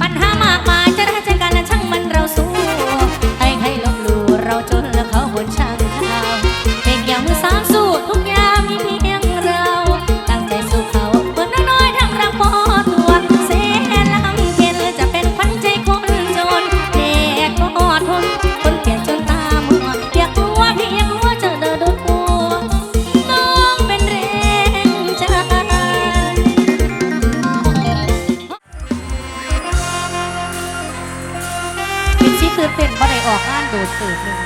ปัญหา ตื่นเต้นบ่ได้ออกงานโดดเติบหนึ่ง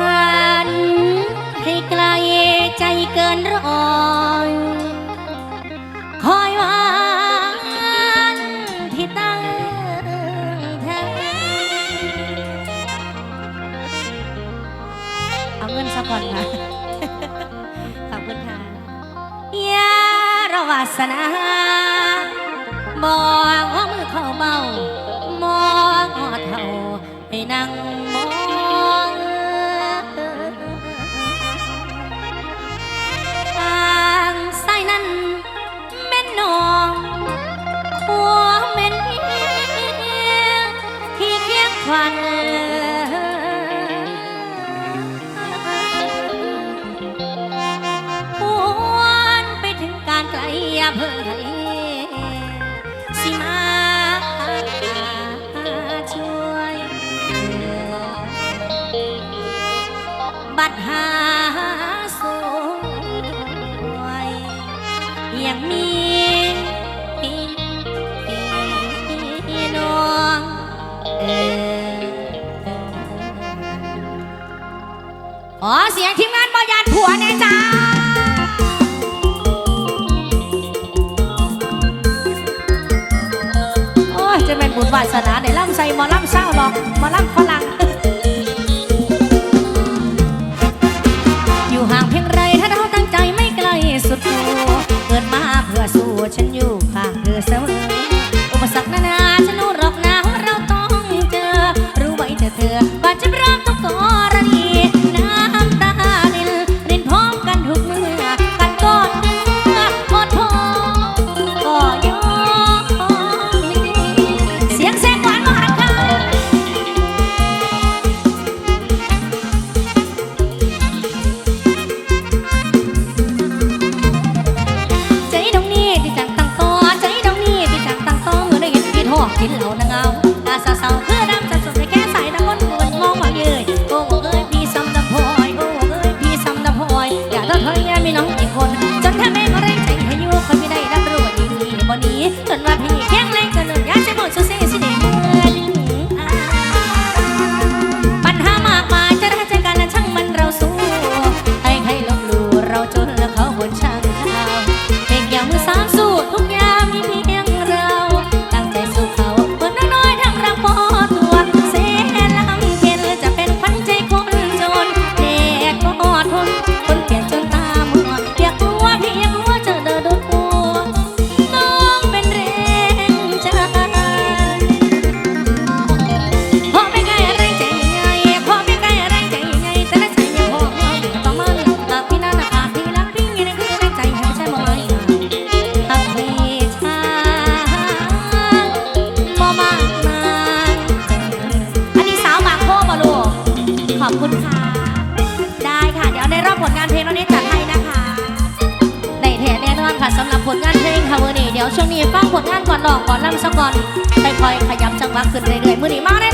ฝันให้ไกลใจเกินร้อยคอยวันที่ตั้งแทนเอาเงินสักก่อนค่ะขอบคุณค่ะ ยารวาสนามองว่ามือเขาเบามองหอดเท่าให้นั่งมองทางสายนั้นแม่นนองหัวแม่นที่เคียงควัน ลอำเภอไทยสิมาช่วยบัดหาสวยยังมีน้องเออขอเสียงทีมงานบอยานผัวแน่จ้า วาสนาในล่ำใส่หมอล่ำเศร้าหรอกหมอล่ำฝรั่งอยู่ห่างเพียงไรถ้าเราตั้งใจไม่ไกลสุดตัวเกิดมาเพื่อสู้ฉันอยู่ข้างเธอเสมออุปสรรคนานาฉันรู้หรอกนะว่าเราต้องเจอ รู้ไว้เธอเธอบาดเจ็บร้าวต้องกรณี อบคุณค่ะ ได้ค่ะ เดี๋ยวในรอบผลงานเพลงเรานี้จัดให้นะคะในแถบแน่นอนค่ะสำหรับผลงานเพลงค่ะวันนี้เดี๋ยวช่วงนี้ฟังผลงานก่อนลอกก่อนล่ำซะก่อนค่อยๆขยับจังหวะขึ้นเรื่อยๆมือนี้มาได้หลย